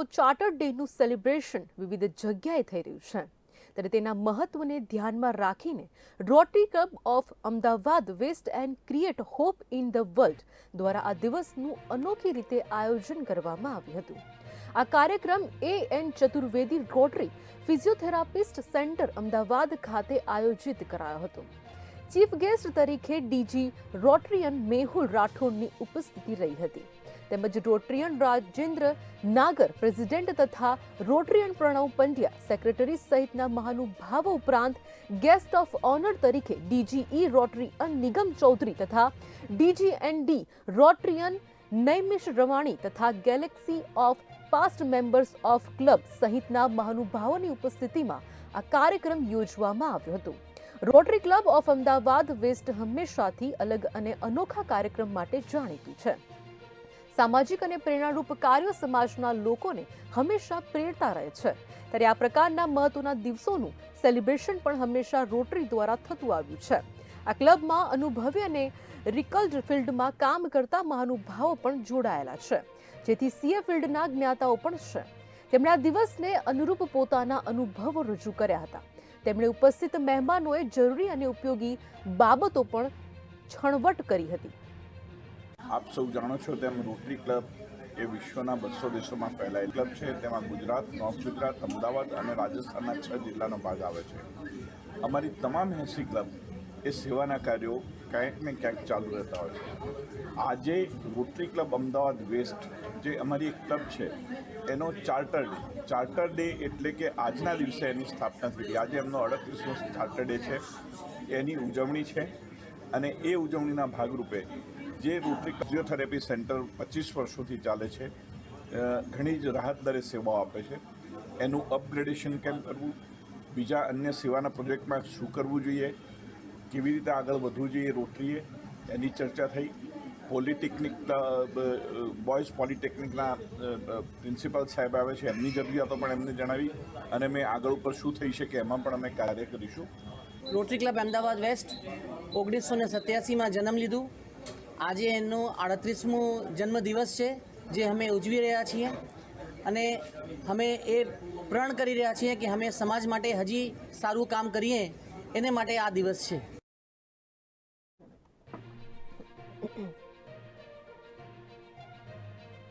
તો charter ડેનું celebration વિવિધ જગ્યાએ થઈ રહ્યું છે. ત્યારે તેના મહત્વને ધ્યાનમાં રાખીને Rotary Club of Ahmedabad, West End Create Hope in the World દ્વારા આ દિવસનું અનોખી રીતે આયોજન કરવામાં આવ્યું હતું. આ કાર્યક્રમ A N Chaturvedi Rotary physiotherapist centre Ahmedabad ખાતે આયોજિત કરાયો હતો. ચીફ ગેસ્ટ તરીકે ડીજી રોટરિયન મેહુલ રાઠોડની ઉપસ્થિતિ રહી હતી. તેમજ રોટરિયન રાજેન્દ્ર નાગર, પ્રેસિડેન્ટ તથા રોટરિયન પ્રણવ પંડ્યા, સેક્રેટરી સહિતના મહાનુભાવો ઉપરાંત ગેસ્ટ ઓફ ઓનર તરીકે ડીજીઈ રોટરિયન નિગમ ચૌધરી તથા ડીજીએનડી રોટરિયન નૈમિષ રવાણી તથા galaxy of past members of club સહિતના મહાનુભાવોની ઉપસ્થિતિમાં આ કાર્યક્રમ યોજવામાં આવ્યો હતો. Rotary Club of Ahmedabad West હંમેશાથી અલગ અને અનોખા કાર્યક્રમ માટે જાણીતું છે. સામાજિક અને પ્રેરણારૂપ કાર્યો સમાજના લોકોને હંમેશા પ્રેરતા રહે છે. ત્યારે આ પ્રકારના મહત્વના દિવસોનું સેલિબ્રેશન પણ હંમેશા રોટરી દ્વારા થતું આવ્યું છે. આ ક્લબમાં અનુભવી અને રિકલ્ડ ફિલ્ડમાં કામ કરતા મહાનુભાવો પણ જોડાયેલા છે. જેથી સીએ ફિલ્ડના જ્ઞાતાઓ પણ છે. તેમણે આ દિવસને અનુરૂપ પોતાના અનુભવો રજૂ કર્યા હતા. તેમણે ઉપસ્થિત મહેમાનોએ જરૂરી અને ઉપયોગી બાબતો પણ છણવટ કરી હતી. આપ સૌ જાણો છો તેમ રોટરી ક્લબ એ વિશ્વના બસો દેશોમાં ફેલાયેલ ક્લબ છે. તેમાં ગુજરાત, નોર્થ ગુજરાત, અમદાવાદ અને રાજસ્થાનના છ જિલ્લાનો ભાગ આવે છે. અમારી તમામ એસી ક્લબ એ સેવાના કાર્યો ક્યાંક ને ક્યાંક ચાલુ રહેતા હોય છે. આજે રોટરી ક્લબ અમદાવાદ વેસ્ટ જે અમારી એક ક્લબ છે, એનો ચાર્ટર ડે. ચાર્ટર ડે એટલે કે આજના દિવસે એની સ્થાપના થઈ આજે એમનો અડત્રીસમો ચાર્ટર ડે છે. એની ઉજવણી છે અને એ ઉજવણીના ભાગરૂપે જે રોટરી ફિઝિયોથેરાપી સેન્ટર પચીસ વર્ષોથી ચાલે છે ઘણી જ રાહત દરે સેવાઓ આપે છે. એનું અપગ્રેડેશન કેમ કરવું? બીજા અન્ય સેવાના પ્રોજેક્ટમાં શું કરવું જોઈએ? કેવી રીતે આગળ વધવું જોઈએ રોટરીએ એની ચર્ચા થઈ. પોલિટેકનિક બોયઝ પોલિટેકનિકના પ્રિન્સિપાલ સાહેબ આવે છે, એમની જરૂરિયાતો પણ એમને જણાવી અને મેં આગળ ઉપર શું થઈ શકે એમાં પણ અમે કાર્ય કરીશું. રોટરી ક્લબ અમદાવાદ વેસ્ટ ઓગણીસો ને સત્યાસીમાં જન્મ લીધું. આજે એનો આડત્રીસમો જન્મદિવસ છે, જે અમે ઉજવી રહ્યા છીએ. અને અમે એ પ્રણ કરી રહ્યા છીએ કે અમે સમાજ માટે હજી સારું કામ કરીએ, એને માટે આ દિવસ છે. Mm-mm.